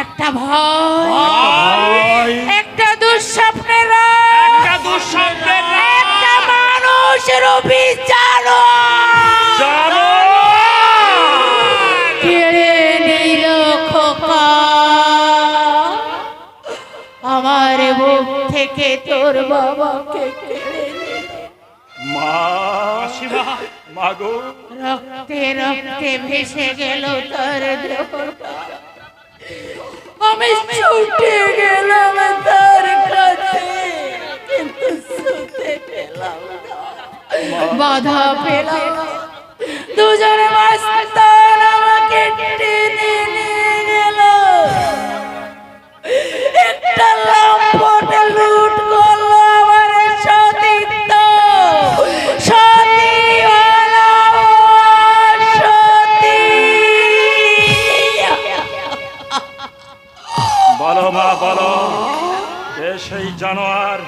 একটা ভয়। একটা দুঃস্বপ্নের একটা দুঃস্বপ্নের। একটা মানুষের বিচারো জানো। কেড়ে নিল খোকা। আমার বুক থেকে তোর বাবাকে কেড়ে মা মাগো রক্তে রক্তে ভেসে গেল তার দেহটা আমি ছুটে গেলাম তার কাছে। কিন্তু শুতে পেলাম বাধা পেলাম। দুজনে মাস্তান আমাকে কে সেই জানোয়ার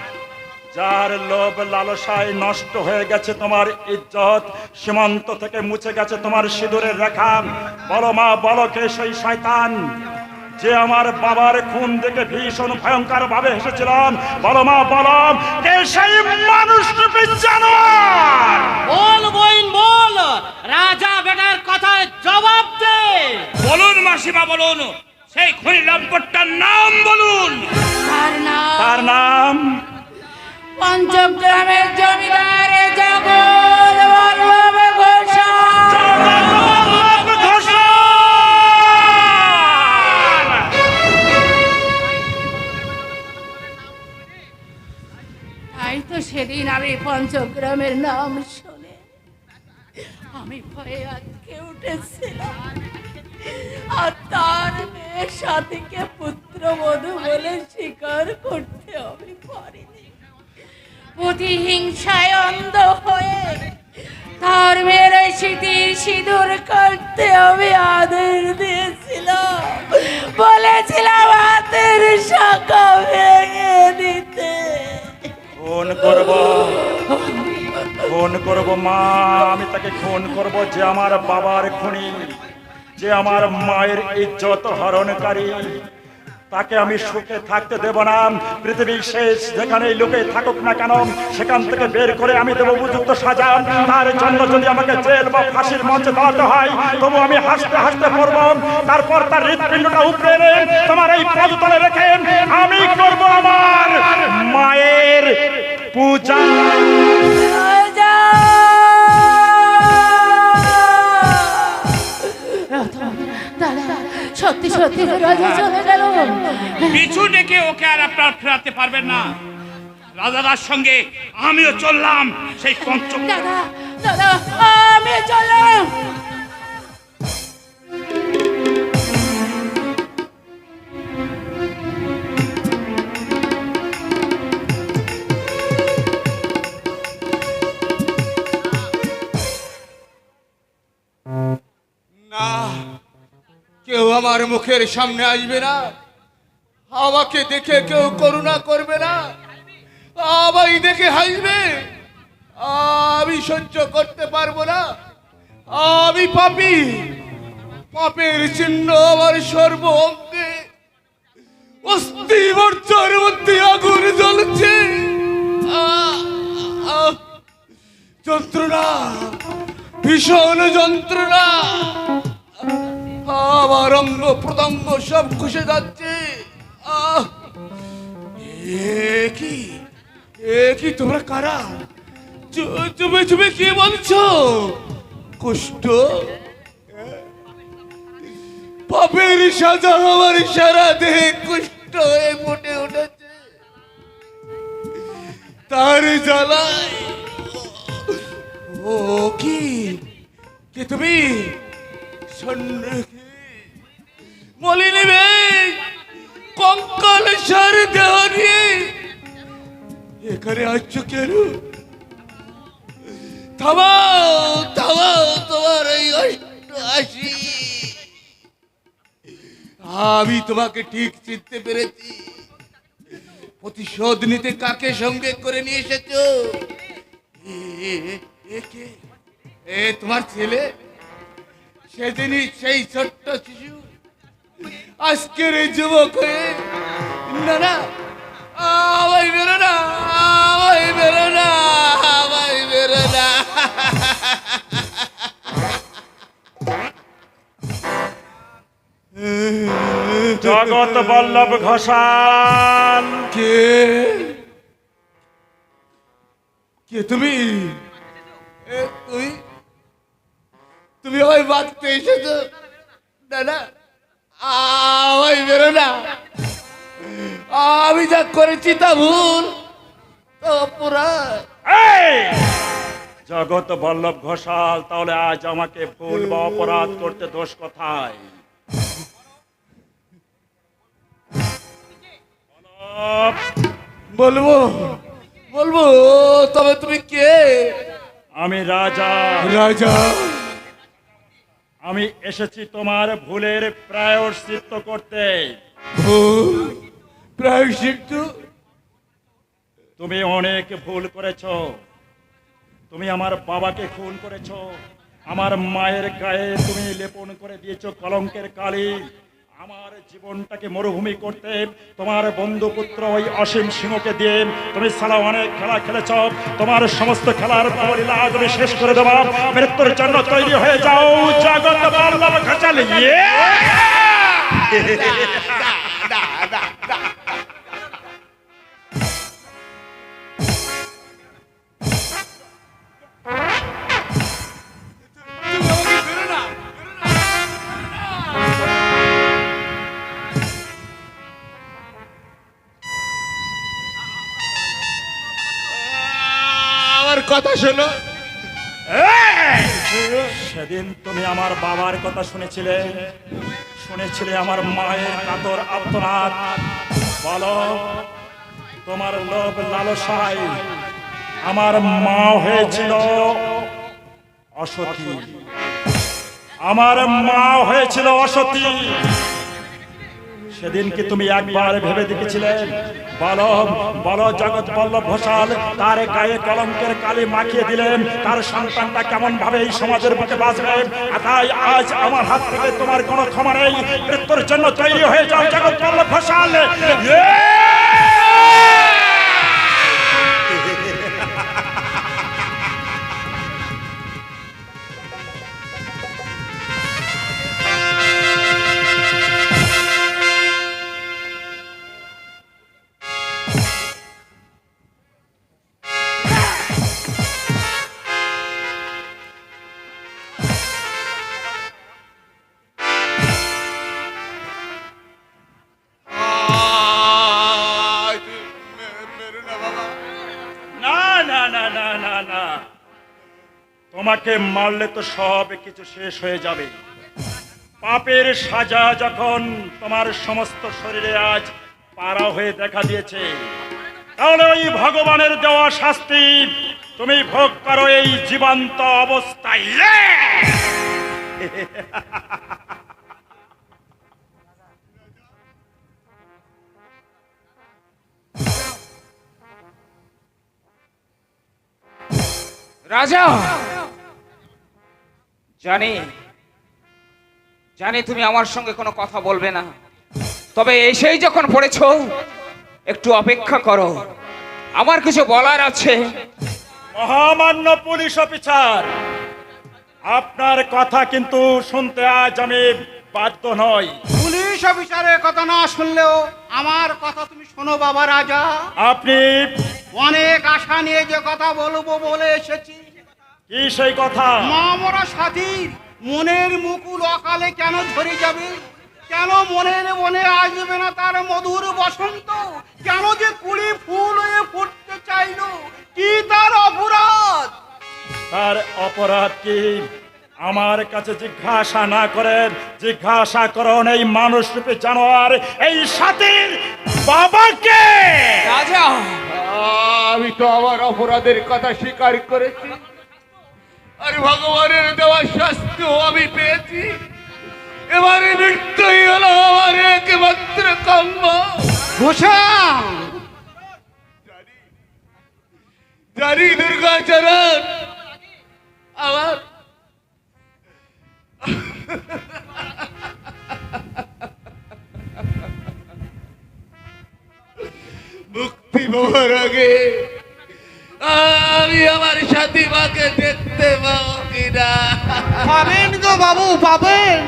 যার লোভ লালসায় নষ্ট হয়ে গেছে তোমার ইজ্জত সীমান্ত থেকে মুছে গেছে তোমার সিঁদুরের রেখা। বলো মা বলো কে সেই শয়তান যে আমার বাবার খুন দেখে ভীষণ ভয়ঙ্কর ভাবে হেসেছিলাম। বলো মা বলো কে সেই মানুষ জানোয়ার? বল বইন বল। রাজা বেটার কথায় জবাব দে। বলুন মাসিমা বলুন। সেই খনি লম্পটটার নাম বলুন। তার নাম তার নাম? পঞ্চগ্রামের জমিদার জগৎ বল্লভ ঘোষাল। তাই তো সেদিন আমি পঞ্চগ্রামের নাম শুনে আমি ভয়ে আজকে উঠেছিলাম। আর তার মেয়ের সাথীকে পুত্রবধূ বলে স্বীকার করতে আমি পারিনি। প্রতিহিংসায় অন্ধ হয়ে তার মেয়ের স্মৃতির সিঁদুর কাটতে আমি আদেশ দিয়েছিলাম। বলেছিলাম হাতের শাখা ভেঙে দিতে। খুন করব খুন করব মা, আমি তাকে খুন করব যে আমার বাবার খুনি। যে আমার মায়ের ইজ্জত হরণকারী, তাকে আমি সুখে থাকতে দেব না। পৃথিবীর শেষ যেখানে লোকে থাকুক না কেন, সেখান থেকে বের করে আমি দেবো উপযুক্ত সাজা। তার জন্য যদি আমাকে জেল বা ফাঁসির মঞ্চে দাঁড়াতে হয়, তবু আমি হাসতে হাসতে পড়ব তারপর তার হৃৎপিণ্ডটা উপরে তোমার এই পদতলে রেখে আমি করব আমার মায়ের পূজা। সত্যি সত্যি রাজা চলে গেল পিছু ডেকে ওকে আর আপনার ফেরাতে পারবেন না। রাজাদার সঙ্গে আমিও চললাম সেই পঞ্চম দাদা দাদা আমি চললাম। আমার মুখের সামনে আসবে না। আমাকে দেখে কেউ করুণা করবে না। আমায় দেখে হাসবে। আমি সহ্য করতে পারব না। আমি পাপি। পাপের চিহ্ন আমার সর্ব অঙ্গে। অস্থি মর্চার মধ্যে আগুন জ্বলছে। যন্ত্রণা, ভীষণ যন্ত্রণা। আমার অঙ্গ প্রত্যঙ্গ সব খুশে যাচ্ছে। আহ! কি? এ কি তোমরা কারা? চুপে চুপে কি বলছো? কুষ্ঠ? পাপের সাজা আমার সারা দেহে কুষ্ঠ হয়ে ফুটে উঠেছে। তার জ্বালায়। ও কি? কে তুমি? মলিনী দেহ নিয়ে এখানে কেন? তোমার এই হাসি আমি তোমাকে ঠিক চিনতে পেরেছি। প্রতিশোধ নিতে কাকে সঙ্গে করে নিয়ে এসেছ? এ তোমার ছেলে? সেদিনই সেই ছোট্ট শিশু আজকের এই যুবক হয়ে না না আমায় বেরো না আমায় বেরো না আমায় বেরো না। জগৎ বল্লভ ঘোষাল। কে? কে তুমি? তুই তুমি? আমায় বাঁচতে এসেছ না না আমায় বেরো না। আমি যা করেছি তা ভুল! জগৎ বল্লভ ঘোষাল তাহলে আজ আমাকে ভুল বা অপরাধ করতে দোষ কোথায়? বলব বলব তবে তুমি কে? আমি রাজা। রাজা। আমি এসেছি তোমার ভুলের প্রায়শ্চিত্ত করতে। ভুল? প্রায়শ্চিত্ত? তুমি অনেক ভুল করেছ। তুমি আমার বাবাকে খুন করেছ। আমার মায়ের গায়ে তুমি লেপন করে দিয়েছ কলঙ্কের কালি। আমার জীবনটাকে মরুভূমি করতে, তোমার বন্ধু পুত্র ওই অসীম সিংহকে দিয়ে তুমি সালা অনেক খেলা খেলেছ, তোমার সমস্ত খেলার পরিলা তুমি শেষ করে দেবা, মৃত্যুর জন্য তৈরি হয়ে যাও, জগৎ বল্লভ কথা শোনো। সেদিন তুমি আমার বাবার কথা শুনেছিলে। শুনেছিলে আমার মায়ের কাতর আত্মনাথ বলো তোমার লোভ লালসায় আমার মা হয়েছিল অসতী। আমার মা হয়েছিল অসতী। সেদিন কি তুমি একবার ভেবে দেখেছিলে? বলব বল জগৎ বল্লভ ঘোষাল তার গায়ে কলঙ্কের কালি মাখিয়ে দিলেন। তার সন্তানটা কেমন ভাবে এই সমাজের বুকে বাঁচবে? তাই আজ আমার হাত থেকে তোমার কোনো ক্ষমা নেই। মৃত্যুর জন্য তৈরি হয়ে যাও জগৎ বল্লভ ঘোষাল তোমাকে মারলে তো সব কিছু শেষ হয়ে যাবে। পাপের সাজা যখন তোমার সমস্ত শরীরে আজ পাড়া হয়ে দেখা দিয়েছে, তাহলে ওই ভগবানের দেওয়া শাস্তি তুমি ভোগ করো এই জীবন্ত অবস্থায়। রাজা! জানি জানি তুমি আমার সঙ্গে কোনো কথা বলবে না। তবে এসেই যখন পড়েছো একটু অপেক্ষা করো। আমার কিছু বলার আছে। মহামান্য পুলিশ অফিসার আপনার কথা কিন্তু শুনতে আজ আমি বাধ্য নই। পুলিশ অফিসারের কথা না শুনলেও আমার কথা তুমি শোনো বাবা রাজা। আপনি অনেক আশা নিয়ে যে কথা বলব বলে এসেছি। কি সেই কথা? মামরা সাথীর মনের মুকুল অকালে কেন ঝরে যাবে? কেন মনের মনে আসবে না তার মধুর বসন্ত? কেন যে কুড়ি ফুল হয়ে ফুটতে চাইলো? কি তার অপরাধ? তার অপরাধ কি? আমার কাছে জিজ্ঞাসা না করেন জিজ্ঞাসা করুন এই মানুষ রূপে জানোয়ার এই সাথীর বাবাকে! রাজা আমি তো আমার অপরাধের কথা স্বীকার করেছি। আর ভগবানের দেওয়া শাস্তি আমি পেয়েছি। এবারে মৃত্যুই হলো আমার একমাত্র কাম্য জানি দুর্গাচরণ। আমার মুক্তি মোহর আগে। আমি আমার সাথী মাকে দেখ দেখতে পাবো কিনা পাবেন গো বাবু পাবেন।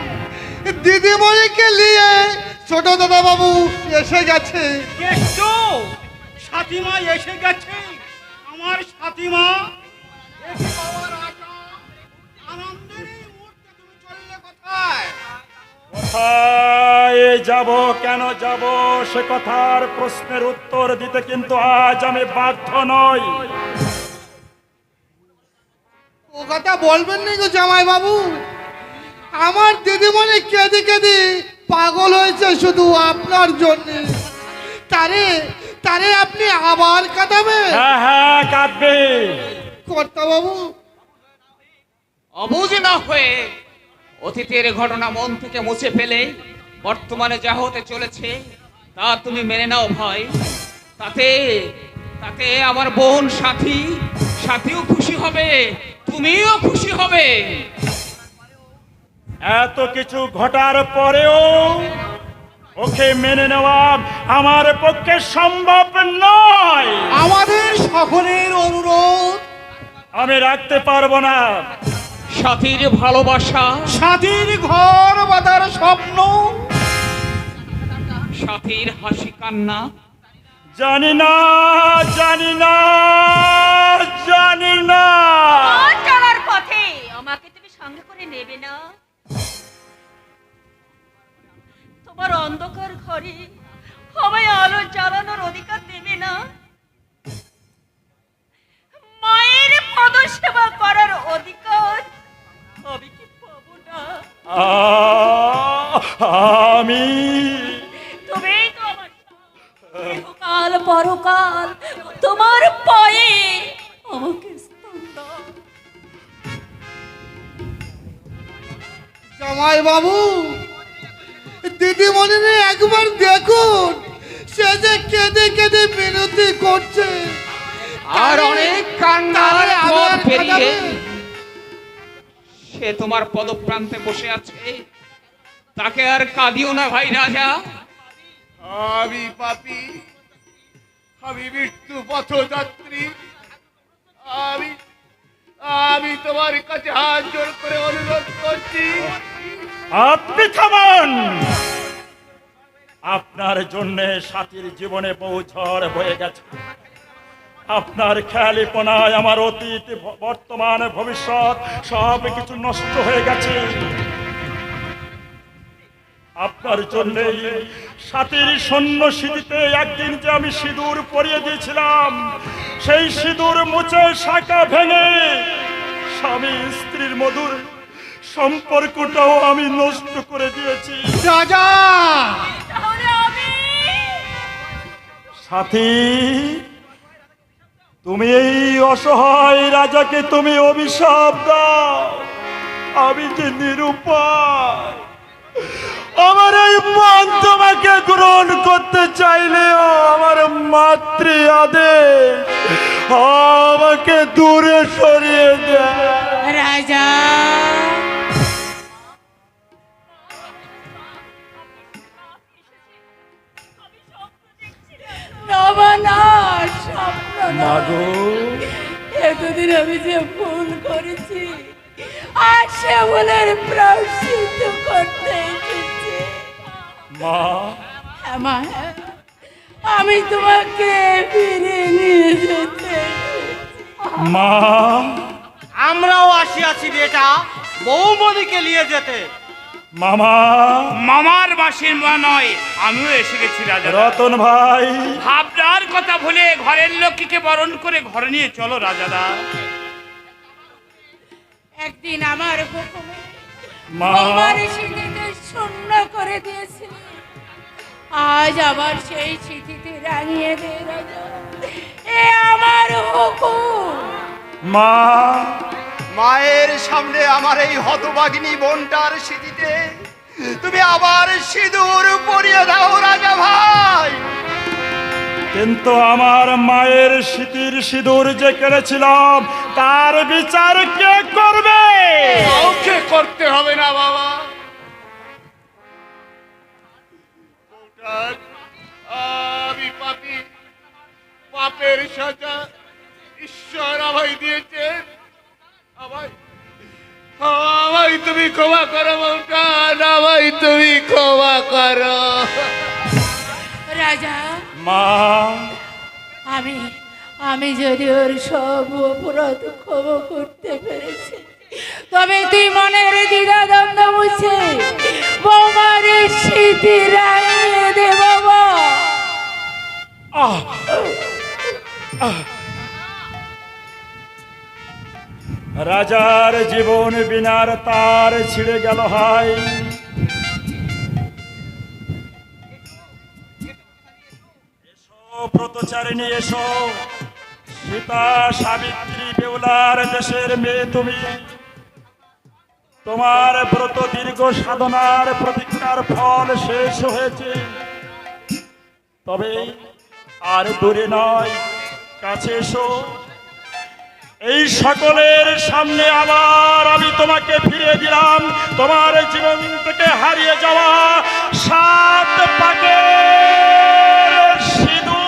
দিদিমণিকে নিয়ে ছোট দাদা বাবু এসে গেছে। কেষ্ট সাথীমা এসে গেছে। আমার সাথীমা এসে পাওয়ার আশা। আনন্দের এই মুহূর্তে তুমি চললে কোথায়? কোথায় যাব কেন যাব সে কথার প্রশ্নের উত্তর দিতে কিন্তু আজ আমি বাধ্য নই। বলবেন না গো জামাই বাবু আমার দিদিমণি কেঁদে কেঁদে পাগল হয়েছে শুধু আপনার জন্য। তারে তারে আপনি আবার কাটাবেন হ্যাঁ হ্যাঁ কাঁদবে। কর্তা বাবু অবুঝ না হয়ে অতীতের ঘটনা মন থেকে মুছে ফেলে বর্তমানে যা হতে চলেছে তা তুমি মেনে নাও ভাই। তাতে তাতে আমার বোন সাথী সাথীও খুশি হবে। তুমিও খুশি হবে। এত কিছু ঘটার পরেও ওকে মেনে নেওয়া আমার পক্ষে সম্ভব নয়। আমাদের সকলের অনুরোধ। আমি রাখতে পারব না। সাথীর ভালোবাসা। স্বাধীন ঘর বাঁধার স্বপ্ন। সাথীর হাসি কান্না। জানি না জানি না জানি না আর চলার পথে আমাকে তুমি নেবে না তোমার অন্ধকার ঘরে আমায় আলো জ্বালানোর অধিকার দেবে না মায়ের পদসেবা করার অধিকার আমি কি পাবো না আমি তুমি তো আমার কাল পরকাল তোমার পায়ে আমাকে জামাই বাবু দিদিমণিরে একবার দেখুন সে যে কেঁদে কেঁদে মিনতি করছে। আর অনেক কান্নার পথ পেরিয়ে সে তোমার পদপ্রান্তে বসে আছে। তাকে আর কাঁদিও না ভাই রাজা। আমি পাপি আমি মৃত্যু পথযাত্রী আমি আমি তোমার কাছে হাত জোর করে অনুরোধ করছি। আপনি থামান। আপনার জন্য সাথীর জীবনে বহু ঝড় হয়ে গেছে। আপনার খেয়ালিপনায় আমার অতীত, বর্তমান, ভবিষ্যৎ সব কিছু নষ্ট হয়ে গেছে। আপনার জন্য সাথীর সৈন্য স্মৃতিতে একদিন যে আমি সিঁদুর পরিয়ে দিয়েছিলাম সেই সিঁদুর মুছে শাখা ভেঙে স্বামী স্ত্রীর মধুর সম্পর্কটাও আমি নষ্ট করে দিয়েছি। রাজা! সাথী তুমি এই অসহায় রাজাকে তুমি অভিশাপ দাও। আমি যে নিরুপায় আমার এই মন তোমাকে গ্রহণ করতে চাইলেও আমার মাতৃ আদেশ। আমাকে দূরে সরিয়ে দেয় রাজা। নবানার স্বপ্ন এতদিন আমি যে ভুল করেছি আর সে ভুলের প্রায়শ্চিত্ত করতে মা। মা। আমি তোমাকে ফিরে নিয়ে যেতে। মা আমরাও আসিয়াছি বেটা বৌমণিকে নিয়ে যেতে। মামা। মামার মাসির মা নয় আমিও এসে গেছি রাজা। রতন ভাই। আপনার কথা ভুলে ঘরের লক্ষ্মীকে বরণ করে ঘরে নিয়ে চলো রাজাদা। একদিন আমার হুকুমে মা। আমার শূন্য করে দিয়েছিল আজ আবার সেই স্মৃতিতে রাঙিয়ে দে এ আমার হুকুম। মা। মায়ের সামনে আমার এই হতবাগিনী বোনটার স্মৃতিতে তুমি আবার সিঁদুর পরিয়ে দাও রাজা ভাই। কিন্তু আমার মায়ের স্মৃতির সিঁদুর যে কেড়েছিলাম তার বিচার কে করবে? কাউকে করতে হবে না বাবা। পাপের সাজা ঈশ্বর আমায় দিয়েছেন। আমায় আমায় তুমি ক্ষমা করো মৌটান আমায় তুমি ক্ষমা করো। রাজা মা। আমি আমি যদি ওর সব অপরাধ ক্ষমা করতে পেরেছি তবে তুই মনের দ্বিধা দ্বন্দ্ব মুছে বৌমার স্মৃতি রাঙিয়ে দে বাবা। আহ আহ। রাজার জীবন বিনার তার ছিঁড়ে গেল হাই ব্রতচারিণী এসো। সীতা, সাবিত্রী, বেউলার দেশের মেয়ে তুমি। তোমার ব্রত দীর্ঘ সাধনার প্রতীক্ষার ফল শেষ হয়েছে। তবে আর দূরে নয় কাছে এসো। এই সকলের সামনে আবার আমি তোমাকে ফিরিয়ে দিলাম। তোমার জীবন থেকে হারিয়ে যাওয়া সাত পাকে সিঁদুর।